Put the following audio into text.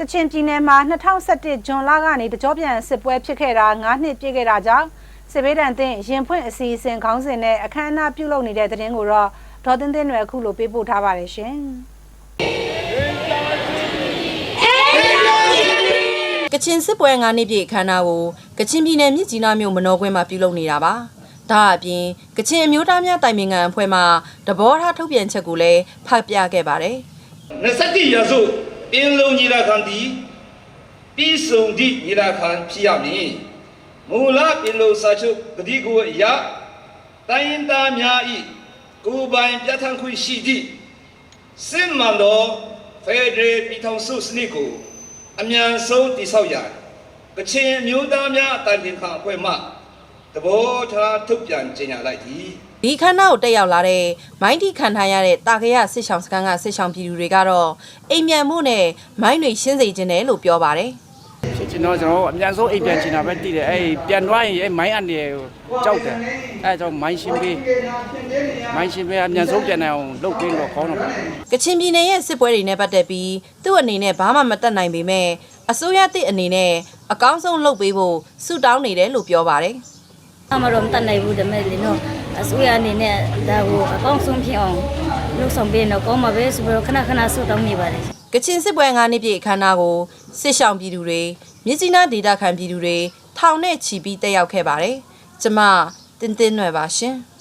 ကချင်ပြည်နယ်မှာ2011ဇွန်လကနေတကြောပြန်စစ်ပွဲဖြစ်ခဲ့တာ9နှစ်ပြည့်ခဲ့တာကြောင့်စစ်ဘေးဒဏ်သင့်ရင်ဖွင့်အစီအစဉ်ခေါင်းစဉ်နဲ့အခမ်းအနားပြုလုပ်နေတဲ့တဲ့တင်ကိုတော့ဒေါ်သင်းသင်းတွေအခုလိုပေးပို့ထားပါတယ်ရှင်ကချင်စစ်ပွဲ၅နှစ်ပြည့်အခမ်းအနားကိုကချင်ပြည်နယ်မြစ်ကြီးနားမြို့မနောကွင်းမှာပြုလုပ်နေတာပါ။ဒါအပြင်ကချင်အမျိုးသားများတိုင်ပင်ခံအဖွဲ့မှတဘောထားထုတ်ပြန်ချက်ကိုလည်းဖတ်ပြခဲ့ပါတယ်။21ရာစု ပင်လုံညီလာခံသည်ပြီးဆုံးသည့်ညီလာခံဖြစ်ရမည်မူလပင်လုံစာချုပ်ကတိကိုအရတိုင်းရင်းသားများ၏ကိုယ်ပိုင်ပြဋ္ဌာန်းခွင့်ရှိသည့်စစ်မှန်သောဖက်ဒရယ်ပြည်ထောင်စုစနစ်ကိုအမြန်ဆုံးတည်ဆောက်ရန်ကချင်အမျိုးသားများအတိုင်ပင်ခံအဖွဲ့မှ သဘောထားထုတ်ပြန်ကြေညာလိုက်သည်ဒီခမ်းနားကိုတက်ရောက်လာတဲ့မိုင်းတီခံထားရတဲ့တာခရဆစ်ဆောင်စကန်ကဆစ်ဆောင်ပြည်သူတွေကတော့အိမ်မြန်မှုနဲ့မိုင်းတွေရှင်းစေခြင်းတယ်လို့ပြောပါတယ်ကျွန်တော်ကျွန်တော်အမြန်ဆုံးအိမ်ပြန်ချင်တာပဲတည်တယ်အဲ့ပြန်သွားရင်အဲ့မိုင်းအနေကိုကြောက်တယ်အဲ့ကြောင့်မိုင်းရှင်းပေးမိုင်းရှင်းပေးအမြန်ဆုံးပြန်နိုင်အောင်လုပ်ပေးတော့ခေါင်းတော့ပါ။ကချင်ပြည်နယ်ရဲ့စစ်ပွဲတွေနဲ့ပတ်သက်ပြီးသူ့အနေနဲ့ဘာမှမတတ်နိုင်ပေမဲ့အစိုးရတစ်အနေနဲ့အကောင်းဆုံးလုပ်ပေးဖို့ဆုတောင်းနေတယ်လို့ပြောပါတယ်။ အမတော်မတတ်နိုင်ဘူးဒါပေမဲ့လေနော်အစိုးရအနေနဲ့ဒါကိုအကောင်းဆုံးဖြစ်အောင်လုပ်ဆောင်ပေးတော့ကောင်းမှာပဲဆိုပြီးတော့ခဏခဏဆုတောင်းနေပါတယ်ကချင်စစ်ပွဲ၅နှစ်ပြည့်အခမ်းအနားကိုစစ်ဆောင်ပြည်သူတွေမြစ်ကြီးနားဒေသခံပြည်သူတွေထောင်နဲ့ချီပြီးတက်ရောက်ခဲ့ပါတယ်။ကျမတင်းတင်းနွယ်ပါရှင်။